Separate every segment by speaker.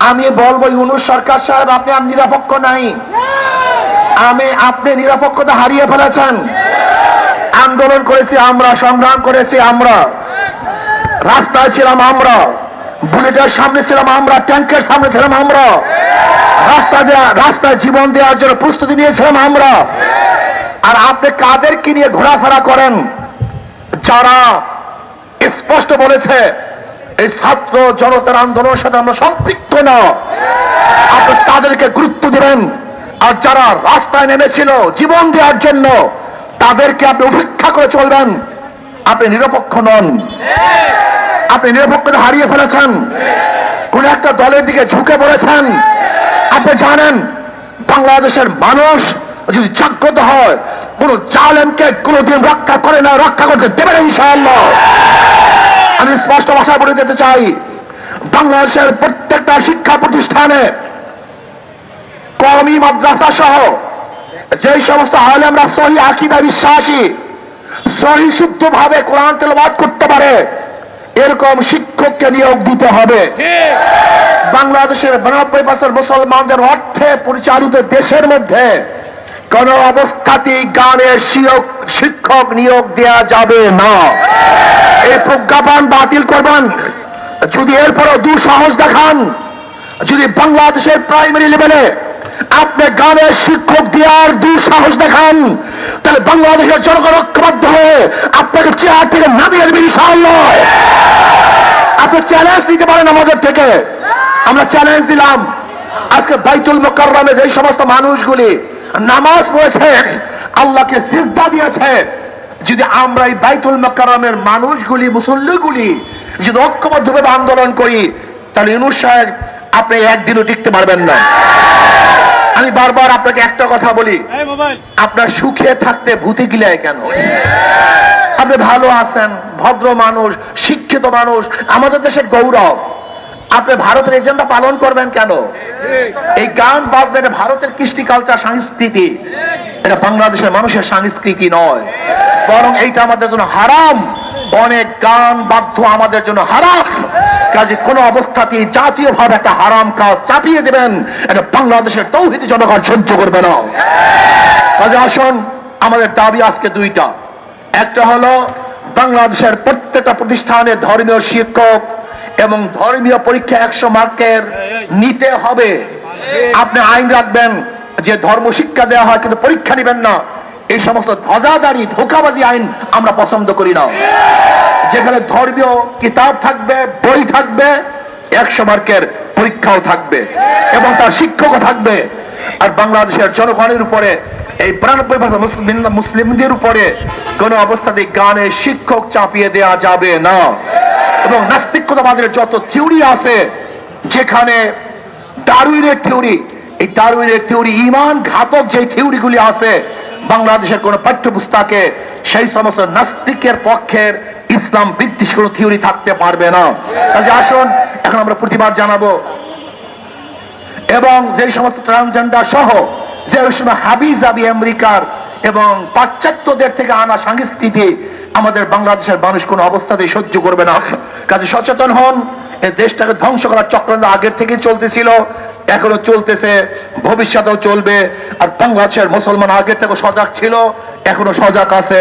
Speaker 1: আমি বলব, ইউনুস সরকার সাহেব, আপনি আর নিরপেক্ষ নাই। আমি, আপনি নিরপেক্ষতা হারিয়ে ফেলেছেন। আন্দোলন করেছি আমরা, সংগ্রাম করেছি আমরা। রাস্তায় ছিলাম আমরা, বুলেটের সামনে ছিলাম আমরা, ট্যাঙ্কের সামনে ছিলাম আমরা। রাস্তা দেওয়া রাস্তায় জীবন দেওয়ার জন্য প্রস্তুতি নিয়েছিলাম আমরা। আর আপনি কাদেরকে নিয়ে ঘোরাফেরা করেন? যারা স্পষ্ট বলেছে এই ছাত্র জনতার আন্দোলনের সাথে আমরা সম্পৃক্ত না। আপনি তাদেরকে গুরুত্ব দেবেন। আর যারা রাস্তায় নেমেছিল জীবন দেওয়ার জন্য, তাদেরকে আপনি উপেক্ষা করে চলবেন। আপনি নিরপেক্ষ নন। আপনি নিরপেক্ষতা হারিয়ে ফেলেছেন। কোন একটা দলের দিকে ঝুঁকে পড়েছেন। আপনি জানেন, বাংলাদেশের মানুষ যদি জাগ্রত হয়, কোন জালেমকে কোনদিন রক্ষা করে না, রক্ষা করতে দেবে না ইনশাআল্লাহ। আমি স্পষ্ট ভাষায় বলে যেতে চাই বাংলাদেশের প্রত্যেকটা শিক্ষা প্রতিষ্ঠানে কমি মাদ্রাসা সহ যে সমস্ত আলেমরা সহি আকিদা বিশ্বাসী সহি শুদ্ধ ভাবে কোরআন তেলবাদ করতে পারে এরকম শিক্ষককে নিয়োগ দিতে হবে। বাংলাদেশের বিরানব্বই বছর মুসলমানদের অর্থে পরিচালিত দেশের মধ্যে কোন অবস্থাতেই গানের শিক্ষক নিয়োগ দেয়া যাবে না। এই প্রজ্ঞাপন বাতিল করবেন। যদি এরপরও দুঃসাহস দেখান, যদি বাংলাদেশের প্রাইমারি লেভেলে আপনি গানের শিক্ষক দেওয়ার দুঃসাহস দেখান, তাহলে বাংলাদেশের জনগণ ঐক্যবদ্ধ হয়ে আপনাকে চেয়ার থেকে নামিয়ে দেবে ইনশাআল্লাহ। আপনি চ্যালেঞ্জ দিতে পারেন আমাদের থেকে। আমরা চ্যালেঞ্জ দিলাম। আজকে বাইতুল মোকাররমে যে সমস্ত মানুষগুলি নামাজ পড়েছে আল্লাহকে সিজদা দিয়েছে যদি আমরা এই বাইতুল মোকাররমের মানুষগুলি মুসল্লিগুলি যদি ঐক্যবদ্ধভাবে আন্দোলন করি তাহলে ইউনুস সাহেব আপনি একদিনও টিকতে পারবেন না। আমি বারবার আপনাকে একটা কথা বলি। আপনার সুখে থাকতে ভূতে গিলায় কেন? আপনি ভালো আছেন ভদ্র মানুষ শিক্ষিত মানুষ আমাদের দেশের গৌরব। আপনি ভারতের এজেন্ডা পালন করবেন কেন? এই গান বাজনা এটা ভারতের কৃষ্টি কালচার, সংস্কৃতি। এটা বাংলাদেশের মানুষের সংস্কৃতি নয়। বরং এইটা আমাদের জন্য হারাম। অনেক গান বাধ্য আমাদের জন্য হারাম। কাজে কোনো অবস্থাতেই জাতীয় ভাবে একটা হারাম কাজ চাপিয়ে দেবেন। এটা বাংলাদেশের তৌহিদি জনগণ সহ্য করবে না। কাজে আসুন, আমাদের দাবি আজকে দুইটা। একটা হলো, বাংলাদেশের প্রত্যেকটা প্রতিষ্ঠানে ধর্মীয় শিক্ষক এবং ধর্মীয় পরীক্ষা একশো মার্কের নিতে হবে। আপনি আইন রাখবেন যে ধর্ম শিক্ষা দেওয়া হয়, কিন্তু পরীক্ষা নেবেন না। এই সমস্ত ধ্বজাদারি ধোকাবাজি আইন আমরা পছন্দ করি না। যেখানে ধর্মীয় কিতাব থাকবে, বই থাকবে, একশো মার্কের পরীক্ষাও থাকবে এবং তার শিক্ষকও থাকবে। আর বাংলাদেশের জনগণের উপরে, এই বিরানব্বই মুসলিম মুসলিমদের উপরে কোন অবস্থাতে গানে শিক্ষক চাপিয়ে দেয়া যাবে না। এবং নাস্তিকতাবাদের যত থিওরি আছে, যেখানে ডারউইনের থিওরি, এই ডারউইনের থিওরি ইমান ঘাতক যে থিওরিগুলি আছে, বাংলাদেশের কোন পাঠ্যপুস্তকে সেই সমস্ত নাস্তিকের পক্ষের ইসলাম বিদ্বেষ কোন থিওরি থাকতে পারবে না। কাজে আসুন, এখন আমরা প্রতিবাদ জানাব। এবং যে সমস্ত ট্রান্সজেন্ডার সহ, যে সময় হাবি জাবি আমেরিকার এবং পাশ্চাত্যদের থেকে আনা সংস্কৃতি আমাদের বাংলাদেশের মানুষ কোন অবস্থাতেই সহ্য করবে না। কাজে সচেতন হন। এই দেশটাকে ধ্বংস করার চক্রান্ত আগের থেকে চলতেছিল। এখনও চলতেছে ভবিষ্যতেও চলবে। আর বাংলাদেশের মুসলমান আগের থেকে সজাগ ছিল এখনও সজাগ আছে।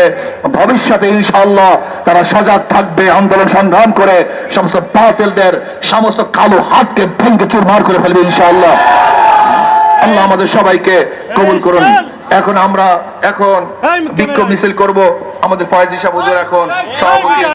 Speaker 1: ভবিষ্যতে ইনশাআল্লাহ তারা সজাগ থাকবে আন্দোলন সংগ্রাম করে সমস্ত বাতিলদের সমস্ত কালো হাতকে ভেঙে চুরমার করে ফেলবে ইনশাআল্লাহ। আল্লাহ আমাদের সবাইকে কবুল করুন। এখন আমরা এখন বিক্ষোভ মিছিল করব। আমাদের ফয়েজ হিসাব এখন সভাপতি।